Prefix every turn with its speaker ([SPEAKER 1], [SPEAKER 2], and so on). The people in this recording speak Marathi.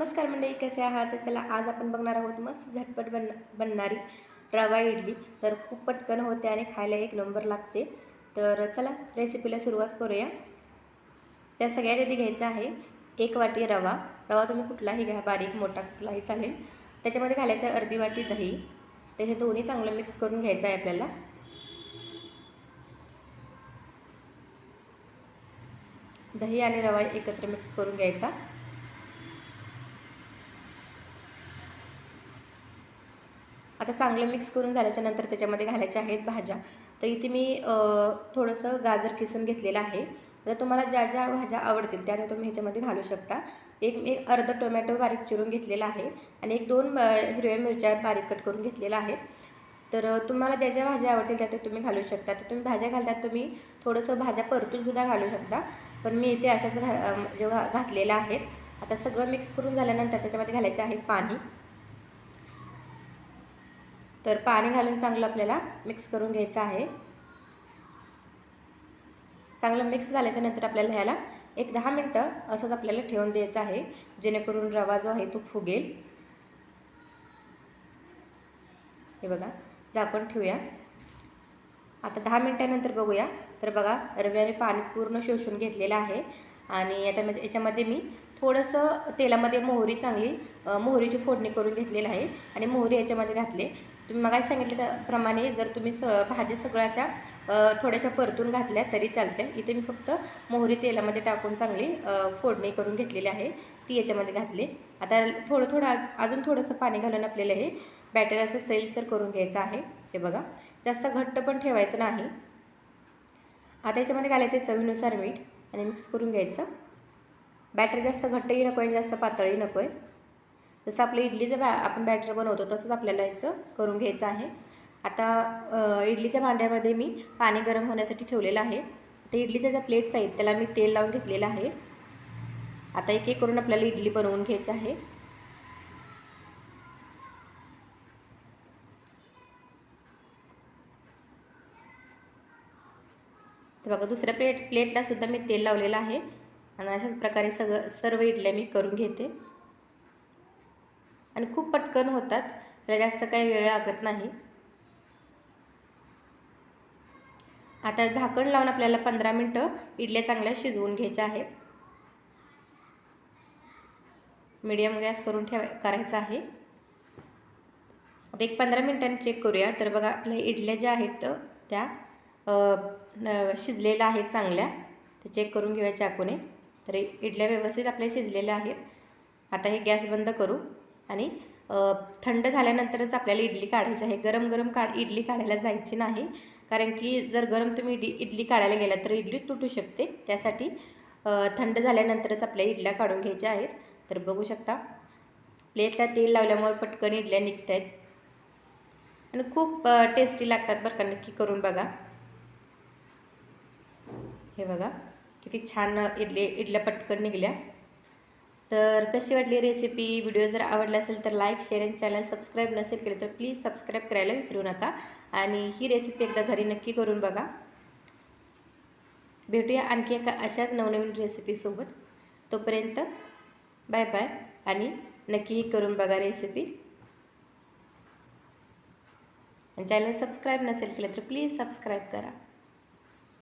[SPEAKER 1] नमस्कार मंडळी कसे आहात? तर चला आज आपण बघणार आहोत मस्त झटपट बन बनणारी रवा इडली. तर खूप पटकन होते आणि खायला एक नंबर लागते. तर चला रेसिपीला सुरुवात करूया. त्या सगळ्या आधी घ्यायचं आहे. एक वाटी रवा. रवा तुम्ही कुठलाही घ्या बारीक मोठा कुठलाही चालेल. त्याच्यामध्ये घालायचं आहे अर्धी वाटी दही. तर हे दोन्ही चांगलं मिक्स करून घ्यायचं आहे आपल्याला. दही आणि रवा एकत्र मिक्स करून घ्यायचा. आता चांगलं मिक्स करून झाल्याच्यानंतर त्याच्यामध्ये घालायच्या आहेत भाज्या. तर इथे मी थोडंसं गाजर किसून घेतलेलं आहे. तर तुम्हाला ज्या ज्या भाज्या आवडतील त्या तुम्ही ह्याच्यामध्ये घालू शकता. एक एक अर्ध टोमॅटो बारीक चिरून घेतलेला आहे आणि एक दोन हिरव्या मिरच्या बारीक कट करून घेतलेल्या आहेत तर तुम्हाला ज्या ज्या भाज्या आवडतील त्या तुम्ही घालू शकता. तर तुम्ही भाज्या घालतात तुम्ही थोडंसं भाज्या परतूनसुद्धा घालू शकता. पण मी इथे अशाच घा जेव्हा घातलेल्या आहेत. आता सगळं मिक्स करून झाल्यानंतर त्याच्यामध्ये घालायचं आहे पाणी. तर पाणी घालून चांगलं आपल्याला मिक्स करून घ्यायचं आहे. चांगलं मिक्स झाल्याच्यानंतर आपल्याला ह्याला एक दहा मिनटं असंच आपल्याला ठेवून द्यायचं आहे जेणेकरून रवा जो आहे तो फुगेल. हे बघा झाकण ठेवूया. आता दहा मिनटानंतर बघूया. तर बघा रव्याने पाणी पूर्ण शोषून घेतलेलं आहे. आणि आता म्हणजे याच्यामध्ये मी थोडंसं तेलामध्ये मोहरी चांगली मोहरीची फोडणी करून घेतलेली आहे. आणि मोहरी याच्यामध्ये घातले. तुम्ही मगाशी सांगितल्याप्रमाणे जर तुम्ही स भाजी सगळ्याच्या थोड्याशा परतून घातल्या तरी चालते इथे मी फक्त मोहरी तेलामध्ये टाकून चांगली फोडणी करून घेतलेली आहे. ती याच्यामध्ये घातली. आता थोडं थोडं अजून थोडंसं पाणी घालून आपल्याला हे बॅटर असं सैलसर करून घ्यायचं आहे. हे बघा. जास्त घट्ट पण ठेवायचं नाही. आता याच्यामध्ये घालायचं आहे चवीनुसार मीठ आणि मिक्स करून घ्यायचं. बॅटर जास्त घट्टही नको आहे जास्त पातळही नको आहे. जसं आपलं इडलीचं बॅ आपण बॅटर बनवतो तसंच आपल्याला याचं करून घ्यायचं आहे. आता इडलीच्या भांड्यामध्ये मी पाणी गरम होण्यासाठी ठेवलेलं आहे. तर इडलीच्या ज्या प्लेट्स आहेत त्याला मी तेल लावून घेतलेलं आहे. आता एक एक करून आपल्याला इडली बनवून घ्यायची आहे. तर बघा दुसऱ्या प्लेट प्लेटलासुद्धा मी तेल लावलेलं आहे. आणि अशाच प्रकारे सगळं सर्व इडल्या मी करून घेते. आणि खूप पटकन होतात. त्याला जास्त काही वेळ लागत नाही. आता झाकण लावून आपल्याला पंधरा मिनटं इडल्या चांगल्या शिजवून घ्यायच्या आहेत. मीडियम गॅस करून ठेवा करायचा आहे. आता एक पंधरा मिनटांनी चेक करूया. तर बघा आपल्या इडल्या ज्या आहेत त्या शिजलेल्या आहेत चांगल्या. ते चेक करून घेऊया चाकूने. तर इडल्या व्यवस्थित आपल्या शिजलेल्या आहेत. आता हे गॅस बंद करू. आणि थंड झाल्यानंतरच आपल्याला इडली काढायची आहे. गरम गरम काढ इडली काढायला जायची नाही. कारण की जर गरम तुम्ही इडली इडली काढायला गेला तर इडली तुटू शकते. त्यासाठी थंड झाल्यानंतरच आपल्या इडल्या काढून घ्यायच्या आहेत. तर बघू शकता. प्लेटला तेल लावल्यामुळे पटकन इडल्या निघत आहेत आणि खूप टेस्टी लागतात बरं का. नक्की करून बघा. हे बघा. किती छान इडली इडल्या पटकन निघल्या. तर कशी वाटली रेसिपी व्हिडिओ जर आवडला असेल तर लाईक शेअर आणि चॅनल सबस्क्राईब नसेल केलं तर प्लीज सबस्क्राईब करायला विसरू नका. आणि ही रेसिपी एकदा घरी नक्की करून बघा. भेटूया आणखी एका अशाच नवनवीन रेसिपीसोबत तोपर्यंत बाय बाय आणि नक्कीही करून बघा रेसिपी आणि चॅनल सबस्क्राईब नसेल केलं तर प्लीज सबस्क्राईब करा.